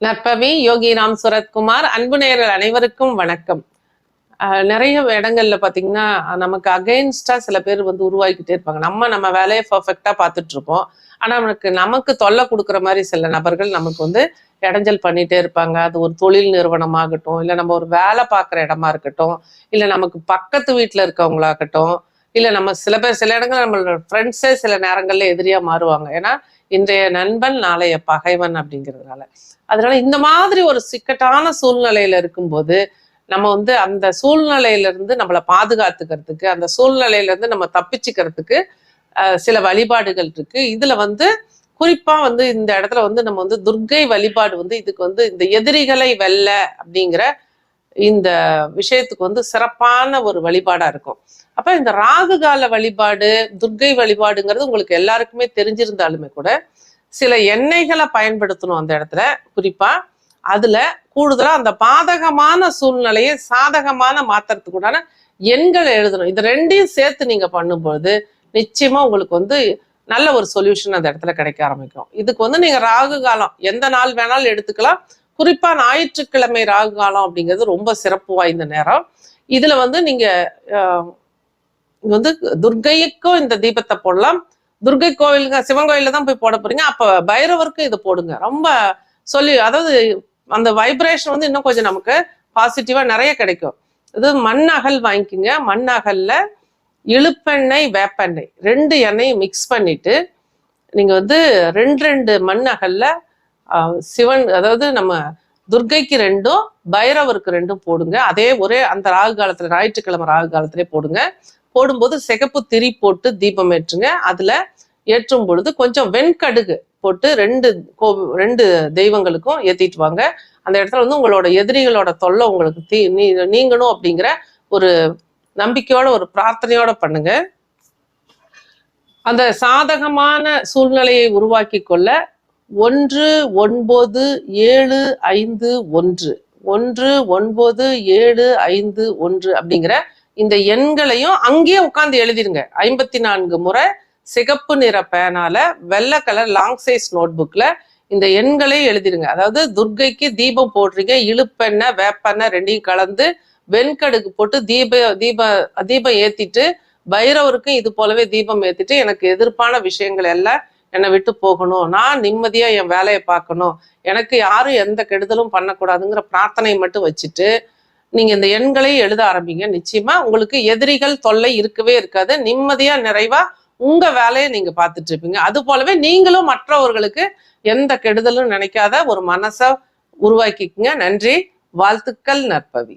நற்பவி யோகி ராம் சுரத்குமார் அன்பு நேயர்கள் அனைவருக்கும் வணக்கம். நிறைய இடங்கள்ல பாத்தீங்கன்னா நமக்கு அகைன்ஸ்டா சில பேர் வந்து உருவாக்கிட்டே இருப்பாங்க. நம்ம நம்ம வேலையை பர்ஃபெக்டா பார்த்துட்டு இருப்போம். ஆனா நமக்கு நமக்கு தொல்லை கொடுக்குற மாதிரி சில நபர்கள் நமக்கு வந்து இடைஞ்சல் பண்ணிட்டே இருப்பாங்க. அது ஒரு தொழில் நிறுவனமாகட்டும் இல்ல நம்ம ஒரு வேலை பார்க்குற இடமா இருக்கட்டும் இல்ல நமக்கு பக்கத்து வீட்டுல இருக்கவங்களாகட்டும் இல்ல நம்ம சில பேர் சில இடங்கள்ல நம்மளோட ஃப்ரெண்ட்ஸே சில நேரங்கள்ல எதிரியா மாறுவாங்க. ஏன்னா இன்றைய நண்பன் நாளைய பகைவன் அப்படிங்கிறதுனால. அதனால இந்த மாதிரி ஒரு சிக்கட்டான சூழ்நிலையில இருக்கும்போது நம்ம வந்து அந்த சூழ்நிலையில இருந்து நம்மளை பாதுகாத்துக்கிறதுக்கு அந்த சூழ்நிலையில இருந்து நம்ம தப்பிச்சுக்கிறதுக்கு சில வழிபாடுகள் இருக்கு. இதுல வந்து குறிப்பா வந்து இந்த இடத்துல வந்து நம்ம வந்து துர்க்கை வழிபாடு வந்து இதுக்கு வந்து இந்த எதிரிகளை வெல்ல அப்படிங்கிற இந்த விஷயத்துக்கு வந்து சிறப்பான ஒரு வழிபாடா இருக்கும். அப்ப இந்த ராகு கால வழிபாடு துர்க்கை வழிபாடுங்கிறது உங்களுக்கு எல்லாருக்குமே தெரிஞ்சிருந்தாலுமே கூட சில எண்ணெய்களை பயன்படுத்தணும் அந்த இடத்துல. குறிப்பா அதுல கூடுதலா அந்த பாதகமான சூழ்நிலையை சாதகமான மாத்துறதுக்குண்டான எண்களை எழுதணும். இது ரெண்டையும் சேர்த்து நீங்க பண்ணும்போது நிச்சயமா உங்களுக்கு வந்து நல்ல ஒரு சொல்யூஷன் அந்த இடத்துல கிடைக்க ஆரம்பிக்கும். இதுக்கு வந்து நீங்க ராகு காலம் எந்த நாள் வேணாலும் எடுத்துக்கலாம். குறிப்பா ஞாயிற்றுக்கிழமை ராகு காலம் அப்படிங்கிறது ரொம்ப சிறப்பு வாய்ந்த நேரம். இதுல வந்து நீங்க வந்து துர்க்கைக்கும் இந்த தீபத்தை போடலாம். துர்கை கோவிலுங்க சிவன் கோயில தான் போய் போட போறீங்க. அப்ப பைரவருக்கும் இதை போடுங்க. ரொம்ப சொல்லி அதாவது அந்த வைப்ரேஷன் வந்து இன்னும் கொஞ்சம் நமக்கு பாசிட்டிவா நிறைய கிடைக்கும். இது மண் அகல் வாங்கிக்கோங்க. மண் அகல்ல இழுப்பெண்ணெய் வேப்பெண்ணெய். ரெண்டு எண்ணெயும் மிக்ஸ் பண்ணிட்டு நீங்க வந்து ரெண்டு ரெண்டு மண் அகல்ல சிவன் அதாவது நம்ம துர்க்கைக்கு ரெண்டும் பைரவருக்கு ரெண்டும் போடுங்க. அதே ஒரே அந்த ராகு காலத்துல ஞாயிற்றுக்கிழமை ராகு காலத்திலே போடுங்க. போடும்போது சிகப்பு திரி போட்டு தீபம் ஏற்றுங்க. அதுல ஏற்றும் பொழுது கொஞ்சம் வெண்கடுகு போட்டு ரெண்டு கோ ரெண்டு தெய்வங்களுக்கும் ஏத்திட்டு வாங்க. அந்த இடத்துல வந்து உங்களோட எதிரிகளோட தொல்லை உங்களுக்கு தீ நீ- நீங்கணும் அப்படிங்கிற ஒரு நம்பிக்கையோட ஒரு பிரார்த்தனையோட பண்ணுங்க. அந்த சாதகமான சூழ்நிலையை உருவாக்கி கொள்ள ஒன்று ஒன்பது ஏழு ஐந்து ஒன்று. ஒன்று ஒன்பது ஏழு ஐந்து ஒன்று அப்படிங்கிற இந்த எண்களையும் அங்கேயே உட்காந்து எழுதிருங்க ஐம்பத்தி நான்கு முறை சிகப்பு நிற பேனால வெள்ளை கலர் லாங் சைஸ் நோட்புக்ல இந்த எண்களை எழுதிருங்க அதாவது துர்க்கைக்கு தீபம் போடுறீங்க இழுப்பெண்ணெய் வேப்பெண்ணெய் ரெண்டையும் கலந்து வெண்கடுக்கு போட்டு தீப தீப தீபம் ஏத்திட்டு பைரவருக்கும் இது போலவே தீபம் ஏத்திட்டு எனக்கு எதிர்ப்பான விஷயங்கள் எல்லாம் என்னை விட்டு போகணும். நான் நிம்மதியாக என் வேலையை பார்க்கணும். எனக்கு யாரும் எந்த கெடுதலும் பண்ணக்கூடாதுங்கிற பிரார்த்தனை மட்டும் வச்சுட்டு நீங்கள் இந்த எண்களை எழுத ஆரம்பிங்க. நிச்சயமாக உங்களுக்கு எதிரிகள் தொல்லை இருக்கவே இருக்காது. நிம்மதியாக நிறைவாக உங்கள் வேலையை நீங்கள் பார்த்துட்டு இருப்பீங்க. அது போலவே நீங்களும் மற்றவர்களுக்கு எந்த கெடுதலும் நினைக்காத ஒரு மனசை உருவாக்கிக்குங்க. நன்றி. வாழ்த்துக்கள் நற்பவி.